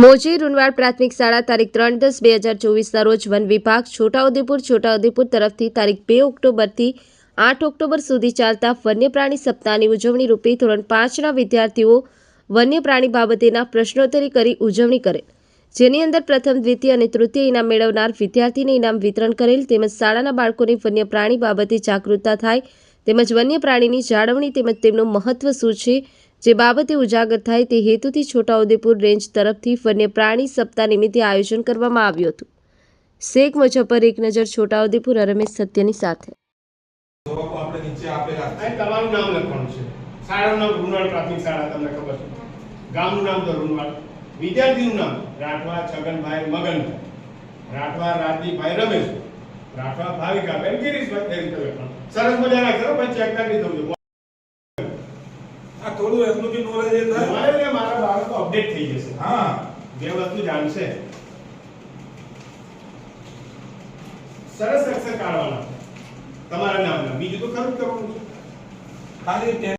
મોજી રૂનવાડ પ્રાથમિક શાળા તારીખ ત્રણ દસ બે હજાર ચોવીસના રોજ વન વિભાગ છોટાઉદેપુર છોટાઉદેપુર તરફથી તારીખ બે ઓક્ટોબરથી આઠ ઓક્ટોબર સુધી ચાલતા વન્યપ્રાણી સપ્તાહની ઉજવણી રૂપે ધોરણ પાંચના વિદ્યાર્થીઓ વન્યપ્રાણી બાબતેના પ્રશ્નોત્તરી કરી ઉજવણી કરેલ જેની અંદર પ્રથમ, દ્વિતીય અને તૃતીય ઇનામ મેળવનાર વિદ્યાર્થીને ઇનામ વિતરણ કરેલ તેમજ શાળાના બાળકોને વન્યપ્રાણી બાબતે જાગૃતતા થાય તેમજ વન્ય પ્રાણીની જાળવણી તેમજ તેમનું મહત્વ શું છે જે બાબતે ઉજાગર થાય તે હેતુથી છોટાઉદેપુર રેન્જ તરફથી વન્ય પ્રાણી સપ્તાહ નિમિત્તે આયોજન કરવામાં આવ્યું હતું. શેખ મુજફર એક નજર છોટાઉદેપુર રમેશ સત્યની સાથે. વિદ્યાર્થીનું નામ રાઠવા છગનભાઈ મગનભાઈ. રાઠવા રાજદીપભાઈ રમેશ. રાઠવા ભાવિકાબેન ગિરીશભાઈ સરસ મજાના કરો, પછી ચેક કરી આ થોડું એમનું બી નોલેજ એ થાય. મારે ને મારા બાળકો અપડેટ થઈ જશે. હા. બે વસ્તુ જાણશે. સરસ અક્ષર કાઢવાના. તમારા નામના. બીજું તો ખરું કરવાનું ખાલી